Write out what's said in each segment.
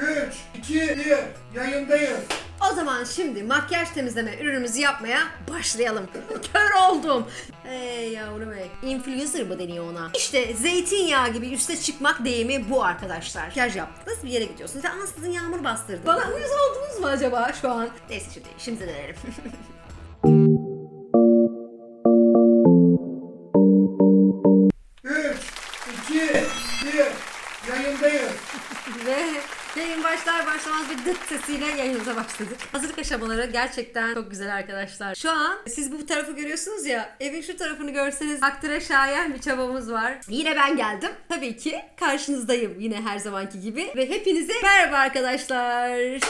3, 2, 1. Yayındayız. O zaman şimdi makyaj temizleme ürünümüzü yapmaya başlayalım. Kör oldum. Hey yavrum hey. Influencer mı deniyor ona? İşte zeytinyağı gibi üste çıkmak deyimi bu arkadaşlar. Makyaj yaptınız bir yere gidiyorsunuz ve ansızın yağmur bastırdı. Bana uyuz oldunuz mu acaba şu an? Neyse şimdi işimize dönelim. 3, 2, 1. Yayındayız. Ve yayın başlar başlamaz bir dıt sesiyle yayınımıza başladık. Hazırlık aşamaları gerçekten çok güzel arkadaşlar. Şu an siz bu tarafı görüyorsunuz ya evin şu tarafını görseniz takdire şayan bir çabamız var. Yine ben geldim. Tabii ki karşınızdayım yine her zamanki gibi. Ve hepinize merhaba arkadaşlar.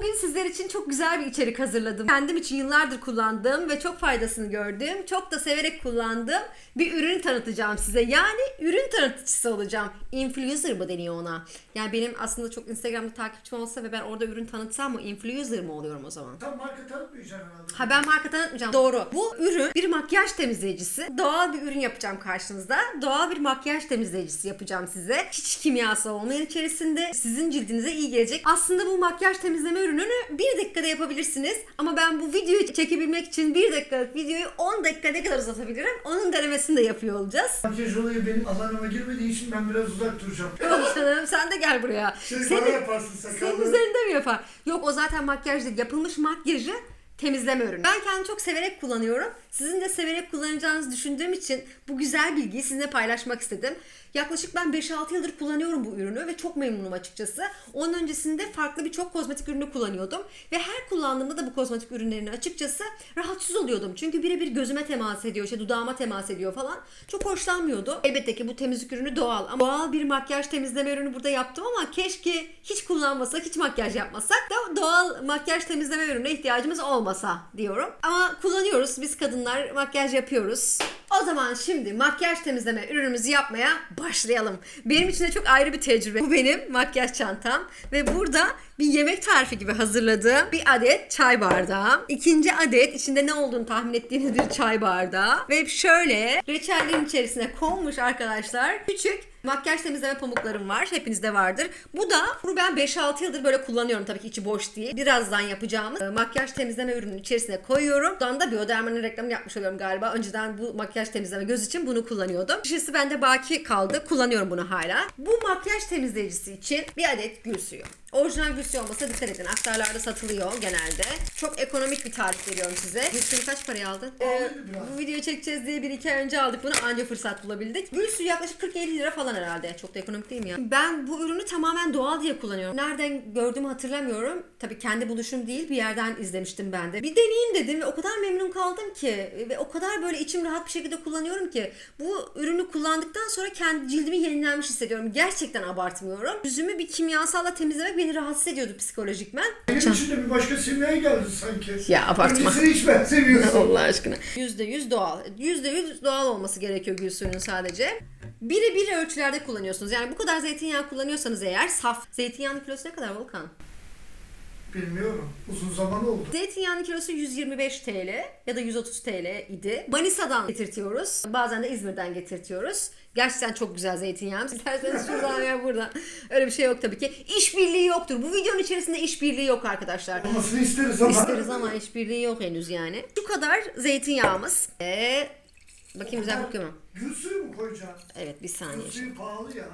Bugün sizler için çok güzel bir içerik hazırladım. Kendim için yıllardır kullandığım ve çok faydasını gördüğüm, çok da severek kullandığım bir ürünü tanıtacağım size. Yani ürün tanıtıcısı olacağım. Influencer mı deniyor ona? Yani benim aslında çok Instagram'da takipçim olsa ve ben orada ürün tanıtsam mı influencer mı oluyorum o zaman? Tam marka tanıtmayacaksın herhalde. Ha ben marka tanıtmayacağım. Doğru. Bu ürün bir makyaj temizleyicisi. Doğal bir ürün yapacağım karşınızda. Doğal bir makyaj temizleyicisi yapacağım size. Hiç kimyasal olmayan içerisinde sizin cildinize iyi gelecek. Aslında bu makyaj temizleme ürününü bir dakikada yapabilirsiniz. Ama ben bu videoyu çekebilmek için bir dakikalık videoyu 10 dakika ne kadar uzatabilirim? Onun denemesini de yapıyor olacağız. Makyaj olayı benim alanıma girmediği için ben biraz uzak duracağım. Yok canım sen de gel buraya. Şey Senin- bana yaparsın Senin sakallı. üzerinde mi yapar? Yok o zaten makyaj değil. Yapılmış makyajı temizleme ürünü. Ben kendimi çok severek kullanıyorum. Sizin de severek kullanacağınızı düşündüğüm için bu güzel bilgiyi sizinle paylaşmak istedim. Yaklaşık ben 5-6 yıldır kullanıyorum bu ürünü ve çok memnunum açıkçası. Onun öncesinde farklı birçok kozmetik ürünü kullanıyordum. Ve her kullandığımda da bu kozmetik ürünlerini açıkçası rahatsız oluyordum. Çünkü birebir gözüme temas ediyor, işte dudağıma temas ediyor falan. Çok hoşlanmıyordum. Elbette ki bu temizlik ürünü doğal. Ama doğal bir makyaj temizleme ürünü burada yaptım ama keşke hiç kullanmasak, hiç makyaj yapmasak da doğal makyaj temizleme ürününe ihtiyacımız olmasa diyorum. Ama kullanıyoruz. Biz kadınlar makyaj yapıyoruz. O zaman şimdi makyaj temizleme ürünümüzü yapmaya başlayalım. Benim için de çok ayrı bir tecrübe. Bu benim makyaj çantam ve burada bir yemek tarifi gibi hazırladığım bir adet çay bardağı. İkinci adet içinde ne olduğunu tahmin ettiğiniz bir çay bardağı. Ve şöyle reçellerin içerisine konmuş arkadaşlar küçük Makyaj temizleme pamuklarım var. Hepinizde vardır. Bu da bunu ben 5-6 yıldır böyle kullanıyorum. Tabii ki içi boş değil. Birazdan yapacağımız e, makyaj temizleme ürünün içerisine koyuyorum. Buradan da Bioderma'nın reklamını yapmış oluyorum galiba. Önceden bu makyaj temizleme göz için bunu kullanıyordum. Şişesi bende baki kaldı. Kullanıyorum bunu hala. Bu makyaj temizleyicisi için bir adet gül suyu. Orijinal gül suyu olmasa dikkat edin. Aktarlarda satılıyor genelde. Çok ekonomik bir tarif veriyorum size. Gül suyu kaç paraya aldın? Ee, bu videoyu çekeceğiz diye bir iki ay önce aldık bunu anca fırsat bulabildik. Gül suyu yaklaşık 40-50 lira falan herhalde. Çok da ekonomik değil mi ya? Ben bu ürünü tamamen doğal diye kullanıyorum. Nereden gördüğümü hatırlamıyorum. Tabii kendi buluşum değil bir yerden izlemiştim ben de. Bir deneyeyim dedim ve o kadar memnun kaldım ki ve o kadar böyle içim rahat bir şekilde kullanıyorum ki bu ürünü kullandıktan sonra kendi cildimi yenilenmiş hissediyorum. Gerçekten abartmıyorum. Yüzümü bir kimyasalla temizlemek beni rahatsız ediyordu psikolojikmen. Benim için de bir başka simyaya geldi sanki. Ya abartma. Öncesini hiç ben seviyorsun. Allah aşkına. %100 doğal. %100 doğal olması gerekiyor gül suyunun sadece. Biri bir ölçülerde kullanıyorsunuz. Yani bu kadar zeytinyağı kullanıyorsanız eğer saf. Zeytinyağının kilosu ne kadar Volkan? Bilmiyorum. Uzun zaman oldu. Zeytinyağının kilosu 125 TL ya da 130 TL idi. Manisa'dan getirtiyoruz. Bazen de İzmir'den getirtiyoruz. Gerçekten çok güzel zeytinyağımız. İsterseniz şuradan veya buradan. Öyle bir şey yok tabii ki. İşbirliği yoktur. Bu videonun içerisinde işbirliği yok arkadaşlar. Olmasını isteriz ama. İsteriz ama işbirliği yok henüz yani. Şu kadar zeytinyağımız. Ee, bakayım güzel kokuyor mu? Gül suyu mu koyacaksın? Evet bir saniye. Gül suyu pahalı ya.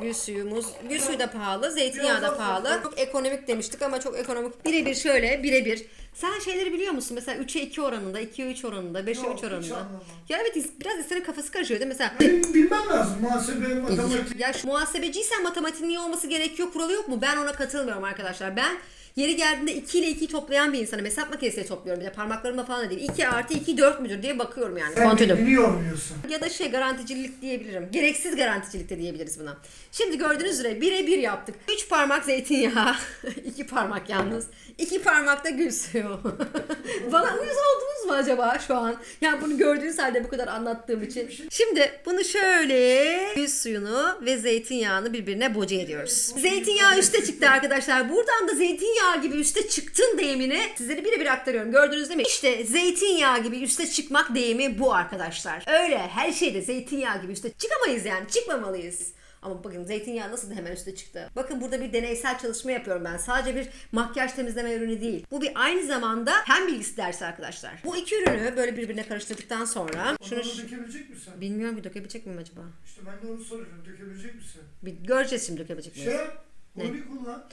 Gül suyumuz, gül suyu da pahalı, zeytinyağı da pahalı. Çok ekonomik demiştik ama çok ekonomik. Birebir şöyle, birebir. Sen şeyleri biliyor musun? Mesela 3'e 2 oranında, 2'ye 3 oranında, 5'e Yok, 3 hiç oranında. Ya evet biraz insanın kafası karışıyor değil mi? Mesela Benim bilmem lazım. Muhasebe, matematik. ya şu muhasebeciysen matematiğin iyi olması gerekiyor kuralı yok mu? Ben ona katılmıyorum arkadaşlar. Ben yeri geldiğinde 2 ile 2'yi toplayan bir insanım. Hesap makinesiyle topluyorum. Bir de parmaklarımla falan da değil. 2 artı 2 4 müdür diye bakıyorum yani. Sen Kontrol ediyorum. bilgini yormuyorsun. Ya da şey garanticilik diyebilirim. Gereksiz garanticilik de diyebiliriz buna. Şimdi gördüğünüz üzere birebir yaptık. 3 parmak zeytinyağı. 2 parmak yalnız. 2 parmak da gül suyu. Bana uyuz oldunuz mu acaba şu an? Yani bunu gördüğünüz halde bu kadar anlattığım için. Şimdi bunu şöyle gül suyunu ve zeytinyağını birbirine boca ediyoruz. Zeytinyağı üste çıktı arkadaşlar. Buradan da zeytinyağı gibi üste çıktın deyimini sizlere birebir aktarıyorum. Gördünüz değil mi? İşte zeytinyağı gibi üste çıkmak deyimi bu arkadaşlar. Öyle her şeyde zeytinyağı gibi üste çıkamayız yani. Çıkmamalıyız. Ama bakın zeytinyağı nasıl da hemen üste çıktı. Bakın burada bir deneysel çalışma yapıyorum ben. Sadece bir makyaj temizleme ürünü değil. Bu bir aynı zamanda fen bilgisi dersi arkadaşlar. Bu iki ürünü böyle birbirine karıştırdıktan sonra şunu Onu dökebilecek misin? bilmiyorum ki dökebilecek miyim acaba? İşte ben de onu soruyorum. Dökebilecek misin? Bir göreceğiz şimdi dökebilecek miyiz? Şey yap. Huni kullan.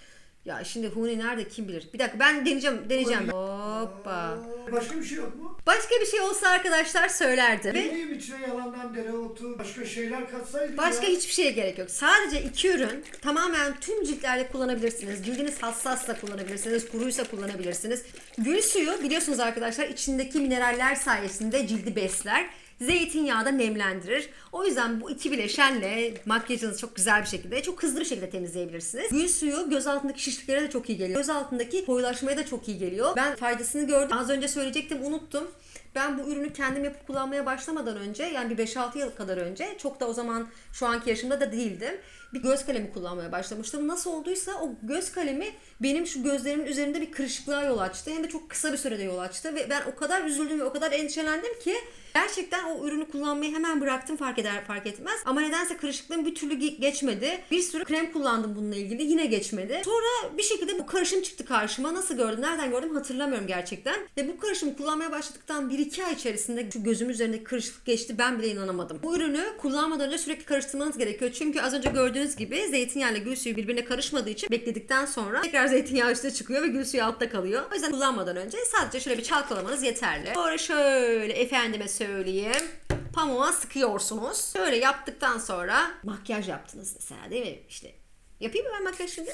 Ya şimdi Huni nerede kim bilir. Bir dakika ben deneyeceğim deneyeceğim. Hoppa. Başka bir şey yok mu? Başka bir şey olsa arkadaşlar söylerdi. Ve Bildiğim içine yalandan dereotu, başka şeyler katsaydık Başka ya. hiçbir şeye gerek yok. Sadece iki ürün tamamen tüm ciltlerde kullanabilirsiniz. Cildiniz hassassa kullanabilirsiniz, kuruysa kullanabilirsiniz. Gül suyu biliyorsunuz arkadaşlar içindeki mineraller sayesinde cildi besler. Zeytinyağı da nemlendirir. O yüzden bu iki bileşenle makyajınızı çok güzel bir şekilde, çok hızlı bir şekilde temizleyebilirsiniz. Gül suyu göz altındaki şişliklere de çok iyi geliyor. Göz altındaki koyulaşmaya da çok iyi geliyor. Ben faydasını gördüm. Az önce söyleyecektim, unuttum. Ben bu ürünü kendim yapıp kullanmaya başlamadan önce yani bir 5-6 yıl kadar önce çok da o zaman şu anki yaşımda da değildim. Bir göz kalemi kullanmaya başlamıştım. Nasıl olduysa o göz kalemi benim şu gözlerimin üzerinde bir kırışıklığa yol açtı. Hem de çok kısa bir sürede yol açtı ve ben o kadar üzüldüm ve o kadar endişelendim ki gerçekten o ürünü kullanmayı hemen bıraktım fark eder fark etmez. Ama nedense kırışıklığım bir türlü ge- geçmedi. Bir sürü krem kullandım bununla ilgili yine geçmedi. Sonra bir şekilde bu karışım çıktı karşıma. Nasıl gördüm, nereden gördüm hatırlamıyorum gerçekten. Ve bu karışımı kullanmaya başladıktan 1-2 ay içerisinde şu gözüm üzerindeki kırışıklık geçti. Ben bile inanamadım. Bu ürünü kullanmadan önce sürekli karıştırmanız gerekiyor. Çünkü az önce gördüğünüz gibi zeytinyağı ile gül suyu birbirine karışmadığı için bekledikten sonra tekrar zeytinyağı üstüne çıkıyor ve gül suyu altta kalıyor. O yüzden kullanmadan önce sadece şöyle bir çalkalamanız yeterli. Sonra şöyle efendime söyleyeyim pamuğa sıkıyorsunuz. Şöyle yaptıktan sonra makyaj yaptınız mesela değil mi? İşte yapayım mı ben makyaj şimdi?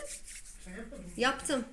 Sen yapmadın mı? Yaptım.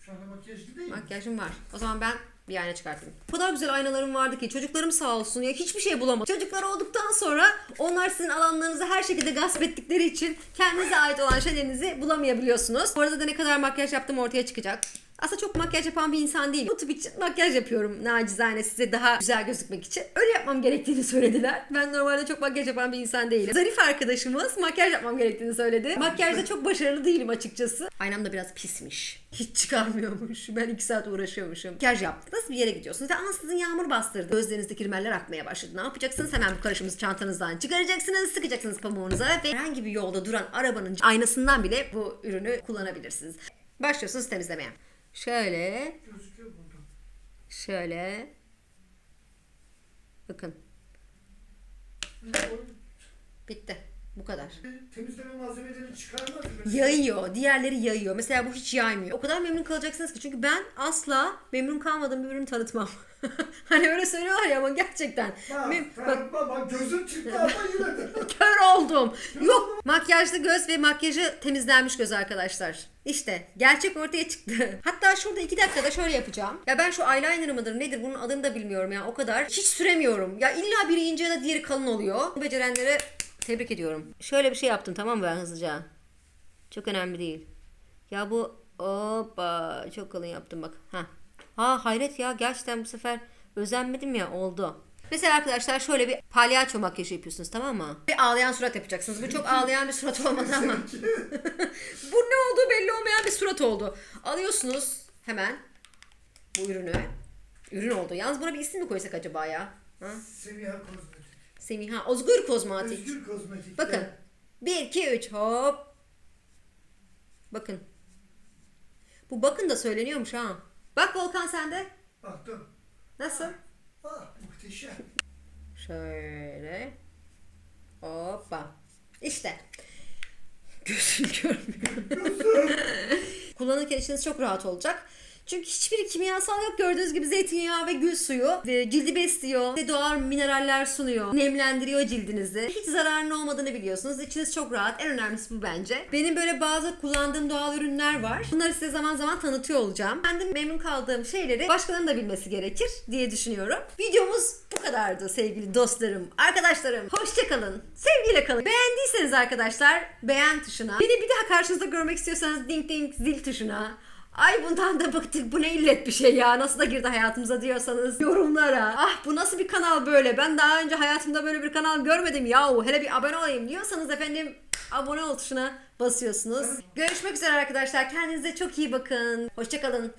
Şu anda makyajlı değil mi? Makyajım var. O zaman ben bir ayna çıkartayım. O kadar güzel aynalarım vardı ki çocuklarım sağ olsun ya hiçbir şey bulamadım. Çocuklar olduktan sonra onlar sizin alanlarınızı her şekilde gasp ettikleri için kendinize ait olan şeylerinizi bulamayabiliyorsunuz. Bu arada da ne kadar makyaj yaptım ortaya çıkacak. Aslında çok makyaj yapan bir insan değilim. YouTube için makyaj yapıyorum nacizane size daha güzel gözükmek için. Öyle yapmam gerektiğini söylediler. Ben normalde çok makyaj yapan bir insan değilim. Zarif arkadaşımız makyaj yapmam gerektiğini söyledi. Makyajda çok başarılı değilim açıkçası. Aynam da biraz pismiş. Hiç çıkarmıyormuş. Ben iki saat uğraşıyormuşum. Makyaj yaptınız bir yere gidiyorsunuz ve ansızın yağmur bastırdı. Gözlerinizdeki rimeller akmaya başladı. Ne yapacaksınız? Hemen bu karışımı çantanızdan çıkaracaksınız, sıkacaksınız pamuğunuza ve herhangi bir yolda duran arabanın aynasından bile bu ürünü kullanabilirsiniz. Başlıyorsunuz temizlemeye. Şöyle, şöyle. Bakın, bitti. Bu kadar. Temizleme malzemelerini çıkarmaz mı? Yayıyor. Diğerleri yayıyor. Mesela bu hiç yaymıyor. O kadar memnun kalacaksınız ki. Çünkü ben asla memnun kalmadığım bir ürünü tanıtmam. hani öyle söylüyorlar ya ama gerçekten. Bak, Mem- bak, bak gözüm çıktı ama yine de. kör oldum. Yok makyajlı göz ve makyajı temizlenmiş göz arkadaşlar. İşte gerçek ortaya çıktı. Hatta şurada iki dakikada şöyle yapacağım. Ya ben şu eyeliner mıdır nedir bunun adını da bilmiyorum ya o kadar. Hiç süremiyorum. Ya illa biri ince ya da diğeri kalın oluyor. Becerenlere tebrik ediyorum. Şöyle bir şey yaptım tamam mı ben hızlıca. Çok önemli değil. Ya bu hoppa çok kalın yaptım bak. Ha. Ha hayret ya gerçekten bu sefer özenmedim ya oldu. Mesela arkadaşlar şöyle bir palyaço makyajı yapıyorsunuz tamam mı? Bir ağlayan surat yapacaksınız. Bu çok ağlayan bir surat olmadı ama. bu ne olduğu belli olmayan bir surat oldu. Alıyorsunuz hemen bu ürünü. Ürün oldu. Yalnız buna bir isim mi koysak acaba ya? Ha? Semiha Kozmetik. Semiha Özgür Kozmetik. Özgür Kozmetik. Bakın. 1, 2, 3 hop. Bakın. Bu bakın da söyleniyormuş ha. Bak Volkan sende. Baktım. Nasıl? Ah muhteşem. Şöyle. Hoppa. İşte. Gözüm görmüyor. Kullanırken işiniz çok rahat olacak. Çünkü hiçbir kimyasal yok. Gördüğünüz gibi zeytinyağı ve gül suyu. Ve cildi besliyor. Ve doğal mineraller sunuyor. Nemlendiriyor cildinizi. Hiç zararının olmadığını biliyorsunuz. İçiniz çok rahat. En önemlisi bu bence. Benim böyle bazı kullandığım doğal ürünler var. Bunları size zaman zaman tanıtıyor olacağım. Kendim memnun kaldığım şeyleri başkalarının da bilmesi gerekir diye düşünüyorum. Videomuz bu kadardı sevgili dostlarım, arkadaşlarım. Hoşçakalın. Sevgiyle kalın. Beğendiyseniz arkadaşlar beğen tuşuna. Beni bir daha karşınızda görmek istiyorsanız ding ding zil tuşuna. Ay bundan da bıktık bu ne illet bir şey ya nasıl da girdi hayatımıza diyorsanız yorumlara. Ah bu nasıl bir kanal böyle ben daha önce hayatımda böyle bir kanal görmedim yahu hele bir abone olayım diyorsanız efendim abone ol tuşuna basıyorsunuz. Görüşmek üzere arkadaşlar kendinize çok iyi bakın. Hoşçakalın.